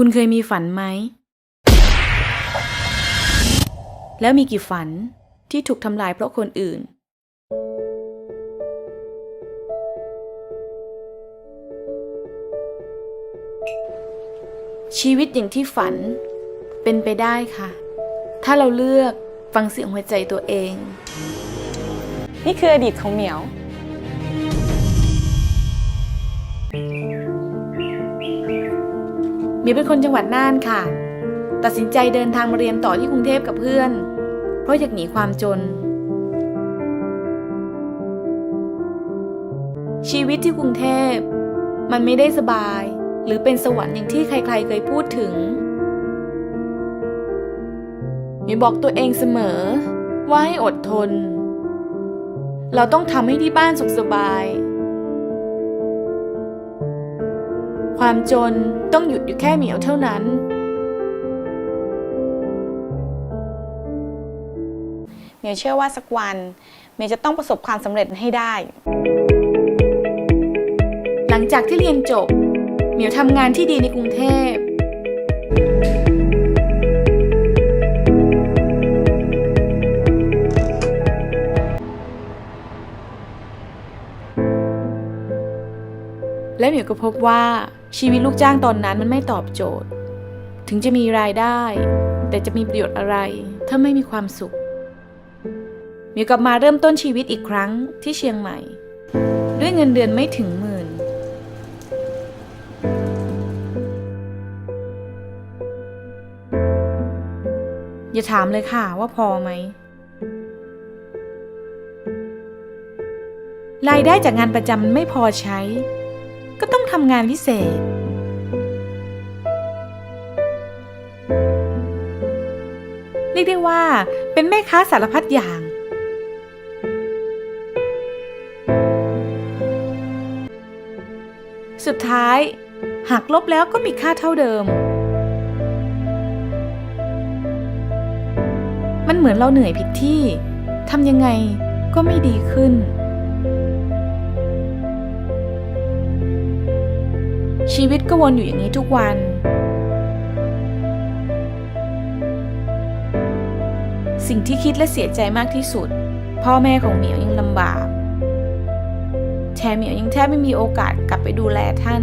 คุณเคยมีฝันไหม แล้วมีกี่ฝันที่ถูกทำลายเพราะคนอื่น ชีวิตอย่างที่ฝันเป็นไปได้ค่ะ ถ้าเราเลือกฟังเสียงหัวใจตัวเอง นี่คืออดีตของเหมียว มีเป็นคนจังหวัดน่านค่ะ ตัดสินใจเดินทางมาเรียนต่อที่กรุงเทพกับเพื่อน เพราะอยากหนีความจน ชีวิตที่กรุงเทพ มันไม่ได้สบาย หรือเป็นสวรรค์อย่างที่ใครๆเคยพูดถึงมีบอกตัวเองเสมอ ว่าให้อดทน เราต้องทำให้ที่บ้านสุขสบาย ความจนต้องหยุดอยู่แค่เหมียวเท่านั้นเหมียวเชื่อว่าสักวันเหมียวจะต้องประสบความสำเร็จให้ได้ หลังจากที่เรียนจบ เหมียวทำงานที่ดีในกรุงเทพ และเหมียวก็พบว่า ชีวิตลูกจ้างตอนนั้นมันไม่ตอบโจทย์ ถึงจะมีรายได้ แต่จะมีประโยชน์อะไร ถ้าไม่มีความสุขมียวกลับมาเริ่มต้นชีวิตอีกครั้งที่เชียงใหม่ ด้วยเงินเดือนไม่ถึงหมื่น อย่าถามเลยค่ะว่าพอไหมรายได้จากงานประจำมันไม่พอใช้ ทำงานพิเศษ เรียกได้ว่าเป็นแม่ค้าสารพัดอย่าง สุดท้ายหักลบแล้วก็มีค่าเท่าเดิม มันเหมือนเราเหนื่อยผิดที่ ทำยังไงก็ไม่ดีขึ้น ชีวิตก็วนอยู่อย่างนี้ทุกวัน สิ่งที่คิดและเสียใจมากที่สุด พ่อแม่ของเหมียวยังลำบากแถมเหมียวยังแทบไม่มีโอกาสกลับไปดูแลท่าน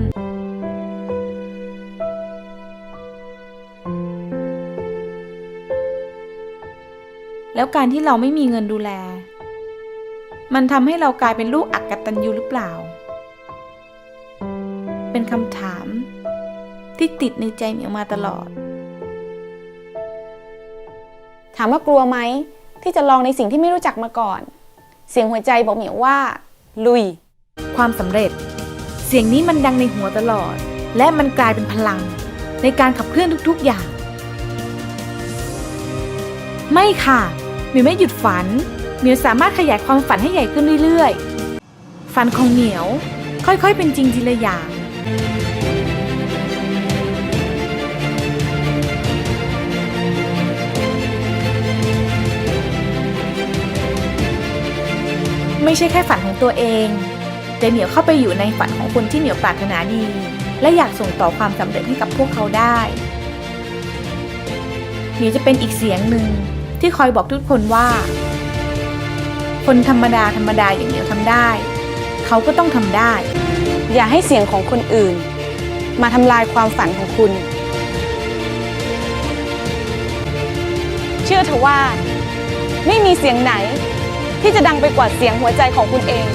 แล้วการที่เราไม่มีเงินดูแล มันทำให้เรากลายเป็นลูกอักตันยูหรือเปล่า เป็นคำถาม ที่ติดในใจเหมียวมาตลอด ถามว่ากลัวไหมที่จะลองในสิ่งที่ไม่รู้จักมาก่อน เสียงหัวใจบอกเหมียวว่า ลุย ความสำเร็จ เสียงนี้มันดังในหัวตลอด และมันกลายเป็นพลัง ในการขับเคลื่อนทุกๆอย่าง ไม่ค่ะเหมียวไม่หยุดฝันเหมียวสามารถขยายความฝันให้ใหญ่ขึ้นเรื่อยๆ ฝันของเหมียว ค่อยๆ เป็นจริงทีละอย่าง ไม่ใช่แค่ฝันของตัวเองแต่เหมียวเข้าไปอยู่ในฝันของคนที่เหมียวปรารถนาดี และอยากส่งต่อความสำเร็จให้กับพวกเขาได้เหมียวจะเป็นอีกเสียงหนึ่งที่คอยบอกทุกคนว่า คนธรรมดาธรรมดาอย่างเหมียวทำได้ เขาก็ต้องทำได้ อย่าให้เสียงของคนอื่น มาทำลายความฝันของคุณ เชื่อเถอะว่า ไม่มีเสียงไหนที่จะดังไปกว่าเสียงหัวใจของคุณเอง